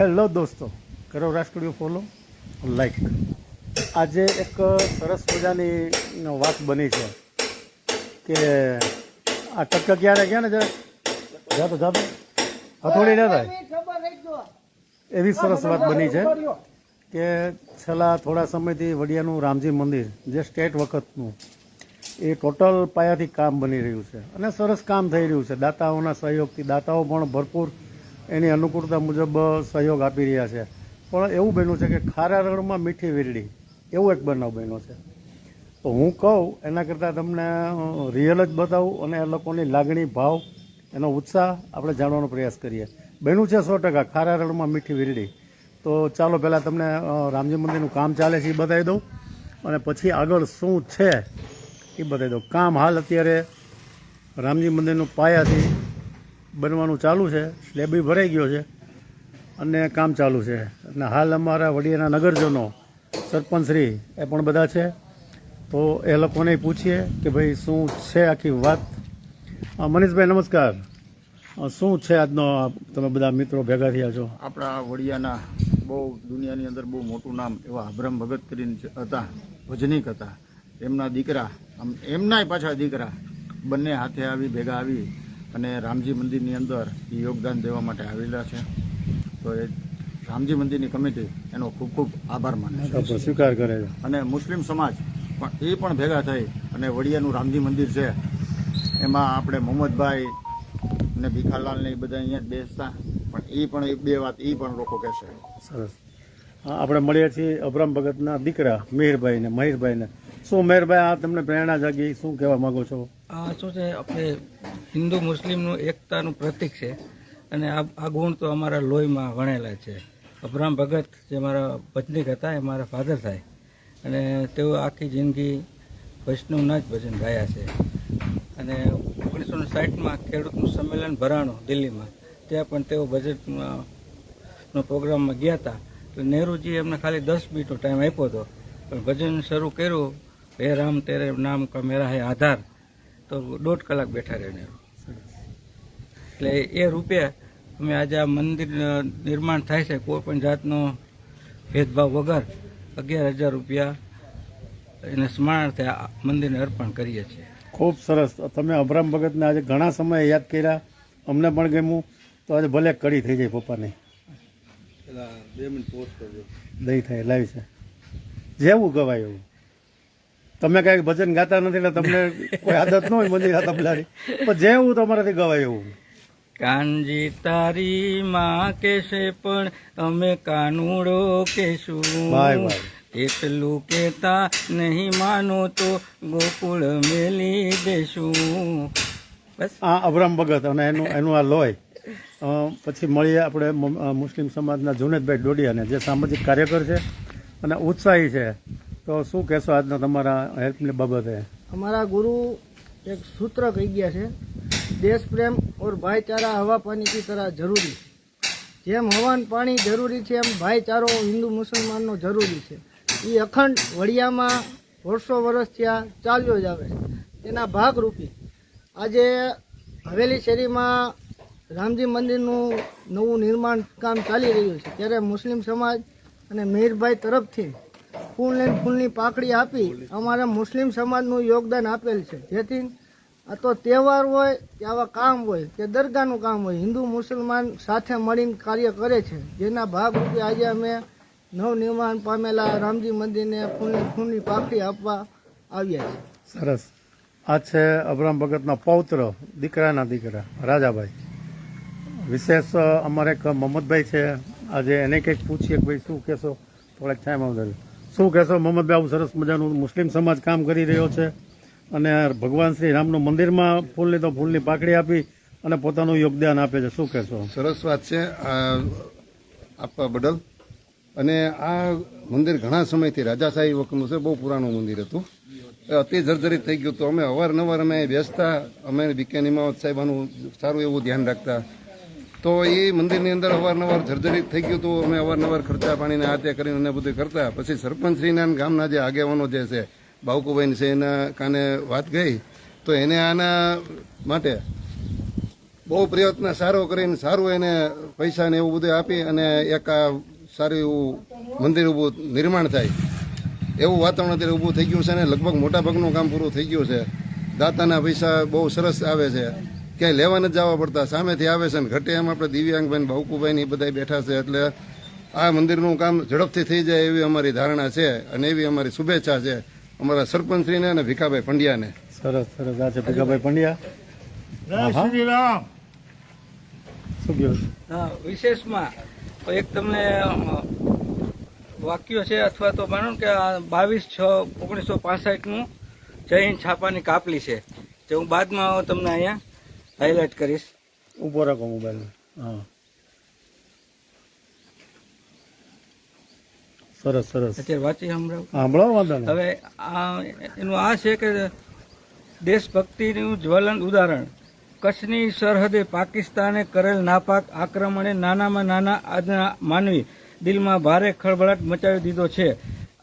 Hello દોસ્તો, કરો રાષ્ટ્રીય ફોલો લાઈક આજે એક સરસ મજાની વાત બની છે કે આ ટક્કર ક્યારે ગયા ને જાતો જાતો હથોડી ના થાય. એવી સરસ વાત બની છે કે છેલ્લા થોડા સમયથી વડિયાનું રામજી મંદિર, જે સ્ટેટ વખતનું, એ ટોટલ પાયાથી કામ બની રહ્યું છે. અને સરસ કામ થઈ રહ્યું છે. દાતાઓના સહયોગથી, દાતાઓ પણ ભરપૂર એની અનુકૂળતા મુજબ સહયોગ આપી રહ્યા છે. પણ એવું બન્યું છે કે ખારા રણમાં મીઠી વીરડી એવું એક બનાવ બન્યો છે. તો હું કહું, એના કરતાં તમને રિયલ જ બતાવું અને એ લોકોની લાગણી, ભાવ, એનો ઉત્સાહ આપણે જાણવાનો પ્રયાસ કરીએ. બન્યું છે સો ટકા ખારા રણમાં મીઠી વીરડી તો ચાલો પહેલાં તમને રામજી મંદિરનું કામ ચાલે છે એ બતાવી દઉં. અને પછી આગળ શું છે એ બતાવી દઉં. કામ હાલ અત્યારે રામજી મંદિરનું પાયાથી બનવાનું ચાલુ છે. સ્લેબ ભરાઈ ગયો છે. અને કામ ચાલુ છે. અને હાલ અમારા વડિયાના નગરજનો સરપંચશ્રી એ પણ બધા છે. તો એ લોકોને પૂછીએ કે ભાઈ, શું છે આખી વાત? મનીષભાઈ, નમસ્કાર. શું છે આજનો તમે બધા મિત્રો ભેગા થયા છો? આપણા વડિયાના બહુ દુનિયાની અંદર બહુ મોટું નામ એવા અભ્રમ ભગત કરીને હતા, ભજનીક હતા. એમના દીકરા એમનાય પાછા દીકરા બંને હાથે આવી, ભેગા આવી અને રામજી મંદિરની અંદર એ યોગદાન દેવા માટે આવેલા છે. તો એ રામજી મંદિરની કમિટી એનો ખૂબ ખૂબ આભાર માને છે. સ્વીકાર કરે છે. અને મુસ્લિમ સમાજ પણ એ પણ ભેગા થઈ અને વડિયાનું રામજી મંદિર છે. એમાં આપણે મોહમ્મદભાઈ ને ભીખાલાલ ને એ બધા અહીંયા બેસતા. પણ એ પણ એ બે વાત એ પણ લોકો કહેશે. સરસ. આપણે મળ્યા છીએ અબ્રામ ભગતના દીકરા મિહિરભાઈ ને મહેશભાઈ ને શું મેરભાઈ આ તમને પ્રેરણા જાગી. શું કહેવા માગો છો? આ શું છે? આપણે હિન્દુ મુસ્લિમનું એકતાનું પ્રતીક છે અને આ આ ગુણ તો અમારા લોહીમાં વણેલા છે. અબ્રામ ભગત જે મારા ભજનીક હતા, એ મારા ફાધર થાય. અને તેઓ આખી જિંદગી વૈષ્ણવના જ ભજન ગાયા છે. અને ઓગણીસો સાઠમાં ખેડૂતનું સંમેલન ભરાણું દિલ્હીમાં. ત્યાં પણ તેઓ બજેટમાં નો પ્રોગ્રામમાં ગયા હતા. તો નહેરુજી એમને ખાલી દસ મિનિટનો ટાઈમ આપ્યો હતો. પણ ભજન શરૂ કર્યું હે રામ તેરે નામ કા મેરા હે આધાર. તો દોઢ કલાક બેઠા રહે નહેરુ એટલે એ રૂપે અમે આજે આ મંદિર નિર્માણ થાય છે કોઈ પણ જાતનો ભેદભાવ વગર અગિયાર હજાર રૂપિયા એને સ્મરણાર્થે આ મંદિરને અર્પણ કરીએ છીએ. ખૂબ સરસ. તમે અભરામ ભગતને આજે ઘણા સમયે યાદ કર્યા. અમને પણ ગમ્યું. તો આજે ભલે કડી થઈ જાય પપ્પાની. દહીં થાય લાવી છે. જેવું ગવાય એવું. તમે કાંઈ ભજન ગાતા નથી એટલે તમને કોઈ આદત ન હોય મંદિર તબલાની. પણ જેવું તમારાથી ગવાય એવું. કાનજી તારી માં કેશે પણ અમે કાનુડો કેશું. એટલું કેતા નહીં માનો તો ગોકુળ મેલી દેશું. બસ. આ અબ્રામ ભગત અને એનું એનું આ લોય પછી મળીએ આપણે મુસ્લિમ સમાજના જુનેદભાઈ ડોડિયાને જે સામાજિક કાર્યકર છે અને ઉત્સાહી છે. તો શું કહેશો આજના તમારા હેલ્પની બાબતે? અમારા ગુરુ એક સૂત્ર કહી ગયા છે, દેશ પ્રેમ ઓર ભાઈચારા હવા પાણી કી તરહ જરૂરી. જેમ હવાન પાણી જરૂરી છે, એમ ભાઈચારો હિન્દુ મુસલમાનનો જરૂરી છે. એ અખંડ વડિયામાં વર્ષો વર્ષ ત્યાં ચાલ્યો જ આવે છે. તેના ભાગરૂપી આજે હવેલી શેરીમાં રામજી મંદિરનું નવું નિર્માણ કામ ચાલી રહ્યું છે. ત્યારે મુસ્લિમ સમાજ અને મહીરભાઈ તરફથી ફૂલ લઈને ફૂલની પાકડી આપી અમારા મુસ્લિમ સમાજનું યોગદાન આપેલ છે. જેથી આ તો તહેવાર હોય કે આવા કામ હોય કે દરગાહનું કામ હોય, હિન્દુ મુસલમાન સાથે મળીને કાર્ય કરે છે. જેના ભાગરૂપે આજે અમે નવનિર્માણ પામેલા રામજી મંદિરને ફૂલની ફૂલની પાકડી આપવા આવ્યા છે સરસ. આ છે અબ્રામ ભગતના પૌત્ર, દીકરાના દીકરા, રાજાભાઈ. વિશેષ અમારે એક મોહમ્મદભાઈ છે. આજે એને કંઈક પૂછીએ કે ભાઈ શું કહેશો? થોડાક ટાઈમ આવશે શું કહેશો? મોહમ્મદભાઈ આવું સરસ મજાનું મુસ્લિમ સમાજ કામ કરી રહ્યો છે અને ભગવાન શ્રી રામનું મંદિરમાં ફૂલની તો ફૂલની પાકડી આપી અને પોતાનું યોગદાન આપે છે. શું કહેશો? સરસ વાત છે. આપવા બદલ. અને આ મંદિર ઘણા સમયથી રાજાશાહી વખતનું છે. બહુ પુરાણું મંદિર હતું. અતિ જર્જરિત થઈ ગયું હતું. અમે અવારનવાર અમે બેસતા. અમે બીકે નિમાવત સાહેબાનું સારું એવું ધ્યાન રાખતા. તો એ મંદિરની અંદર અવારનવાર જર્જરિત થઈ ગયું હતું. અમે અવારનવાર ખર્ચા પાણીને આ કરીને અને બધું કરતા. પછી સરપંચશ્રીના ગામના જે આગેવાનો જે છે બાવકુભાઈ છે, એના કાને વાત ગઈ તો એને આના માટે બહુ પ્રયત્ન સારો કરીને સારું એને પૈસા ને એવું બધું આપી અને એક આ સારું એવું મંદિર ઊભું નિર્માણ થાય. એવું વાતાવરણ અત્યારે ઊભું થઈ ગયું છે અને લગભગ મોટા ભાગનું કામ પૂરું થઈ ગયું છે. દાતાના પૈસા બહુ સરસ આવે છે. ક્યાંય લેવા નથી જવા પડતા. સામેથી આવે છે ને ઘટે એમ આપણે દિવ્યાંગભાઈ બાવકુભાઈ ને એ બધા બેઠા છે. એટલે આ મંદિરનું કામ ઝડપથી થઈ જાય એવી અમારી ધારણા છે અને એવી અમારી શુભેચ્છા છે અમારા સરપંચશ્રીને અને ભીખાભાઈ પંડ્યાને. સરસ સરસ. આ છે ભીખાભાઈ પંડ્યા. શ્રી રામ વિશેષમાં એક તમને વાક્ય છે અથવા તો માનો કે બાવીસ છ ઓગણીસો પાસઠનું જય હિન્દ છાપાની કાપલી છે. જે હું બાદમાં તમને અહીંયા હાઇલાઇટ કરીશ. ઊભો રાખો મોબાઈલ હા. સરસ સરસ. અત્યારે વાંચી સાંભળો સાંભળો વાંધો હવે આ એનું આ છે કે દેશભક્તિનું જ્વલન ઉદાહરણ. કચ્છની સરહદે પાકિસ્તાને કરેલ નાપાક આક્રમણે નાનામાં નાના આજના માનવી દિલમાં ભારે ખળભળાટ મચાવી દીધો છે.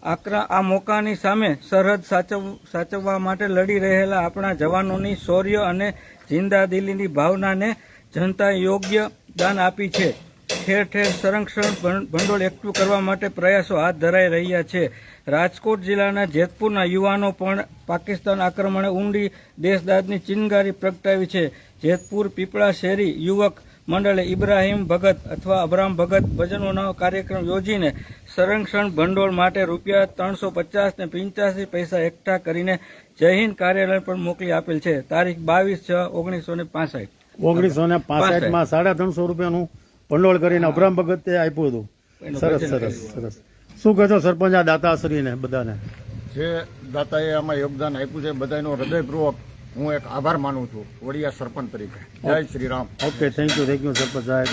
આક્રા આ મોકાની સામે સરહદ સાચવ, સાચવવા માટે લડી રહેલા આપણા જવાનોની શૌર્ય અને જિંદાદિલીની ભાવનાને જનતા યોગ્ય દાન આપી છે. ઠેર ઠેર સંરક્ષણ ભંડોળ એકઠું કરવા માટે પ્રયાસો હાથ ધરાઈ રહ્યા છે. રાજકોટ જિલ્લાના જેતપુરના યુવાનો પણ પાકિસ્તાન આક્રમણે ઊંડી દેશદાદની ચિનગારી પ્રગટાવી છે. જેતપુર પીપળા શેરી યુવક મંડળે ઇબ્રાહીમ ભગત અથવા અબરામ ભગત ભજનોનો કાર્યક્રમ યોજીને સંરક્ષણ ભંડોળ માટે રૂપિયા ત્રણસો પચાસ ને પંચ્યાસી પૈસા એકઠા કરીને જય હિન્દ કાર્યાલય પણ મોકલી આપેલ છે. તારીખ બાવીસ છ ઓગણીસો ને પાસઠ. ઓગણીસો ને પાસઠમાં સાડા ત્રણસો રૂપિયાનું ભંડોળ કરીને અબ્રામ ભગતે આપ્યું હતું. સરસ સરસ સરસ. શું કહેશો સરપંચ આ દાતાશ્રીને બધાને? જે દાતાએ આમાં યોગદાન આપ્યું છે બધાનો હૃદયપૂર્વક હું એક આભાર માનું છું. વડિયા સરપંચ તરીકે. જય Shri Ram. Okay thank you thank you sarpanch સાહેબ.